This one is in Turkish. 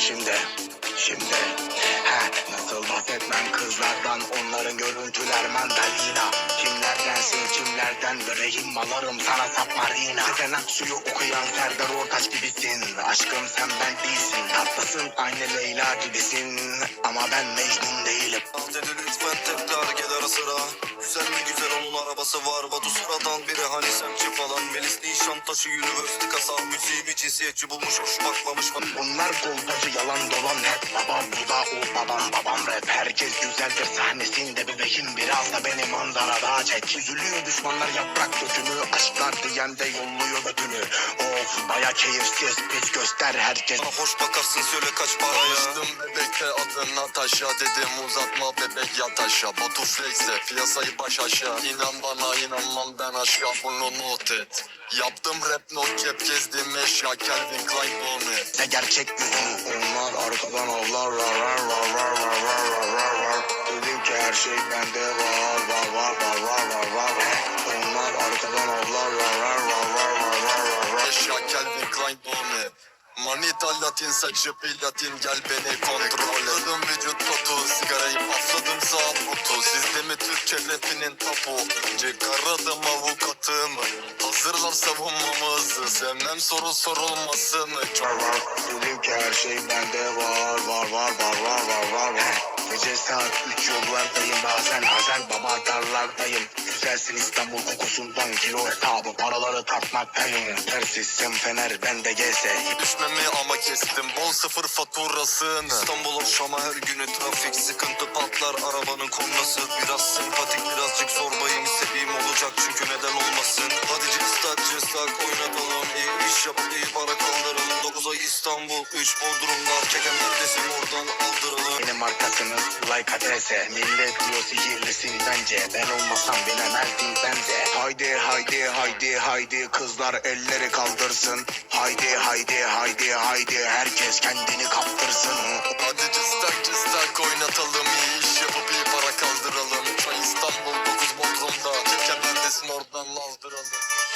Şimdi, şimdi. He, nasıl bahsetmem kızlardan Onların görüntüler mandalina. Kimlerdensin kimlerden Böreğim malarım sana sapmarina Sezen Aksu'yu okuyan Serdar Ortaç gibisin. Aşkım sen ben değilsin Tatlısın aynı Leyla gibisin. Ama ben Mecnun değilim. Dedi lütfen tekrar gel ara sıra. Güzel mi güzel arabası var. Batu sıradan biri hani semtçi falan. Melis Nişantaşı University kasa. Müziğimi cinsiyetçi bulmuş hoş bakmamış Bunlar kolpacı yalan dolan hep Babam. Bu da o babam babam rap. Herkes güzeldir sahnesinde bebeğim. Biraz da beni manzarada çek. Üzülüyor düşmanlar yaprak dökümü Aşklar diyen de yolluyor götünü Of baya keyifsiz biz göster herkes Bana hoş bakarsın söyle kaç paraya Alıştım bebekte adın Natasha Dedim uzatma bebek yat aşağı Batu flex'e piyasayı baş aşağı İnan bana inanmam ben aşka bunu not et Yaptım rap not cep gezdim eşya Calvin Klein Bonnet Size gerçek yüzün Onlar arkadan avlar rar rar rar rar rar rar rar rar rar Dedim ki her şey bende var var var var var var var var Onlar arkadan avlar Manita Latin saçı platin gel beni kontrol et. Patladım vücut totu sigarayı patladım sağ botu Sizde mi Türkçe rapinin tapu Çıkaradım avukatımı Hazırlan savunmamızı Sevmem soru sorulmasını Çok var Dedim ki her şey bende var var var var var var var. Var Gece saat 3 yollardayım bazen Hazel baba darlardayım Güzelsin İstanbul kokusundan kilo hesabı. Paraları tartmaktayım Tersizsem fener bende gelse Düşmemi ama kestim. Bol sıfır faturasını. İstanbul Şam'a her günü trafik sıkıntı patlar. Arabanın kornası Biraz sempatik birazcık zorbayım. İstediğim olacak çünkü neden olmasın? Hadi cıstak cıstak oynatalım. İyi iş yapıp iyi para kaldıralım. 9 ay İstanbul 3 Bodrum'da çeken neredesin oradan aldıralım Benim markasınız like adrese Millet diyor sihirlisin bence. Ben olmasam bilemezdin bence. Haydi haydi haydi haydi Kızlar elleri kaldırsın. Haydi haydi haydi haydi Herkes kendini kaptırsın. Hadi cıstak cıstak oynatalım iyi iş yapıp iyi para kaldıralım. Çay İstanbul 9 Bodrum'da Çeken neredesin oradan aldıralım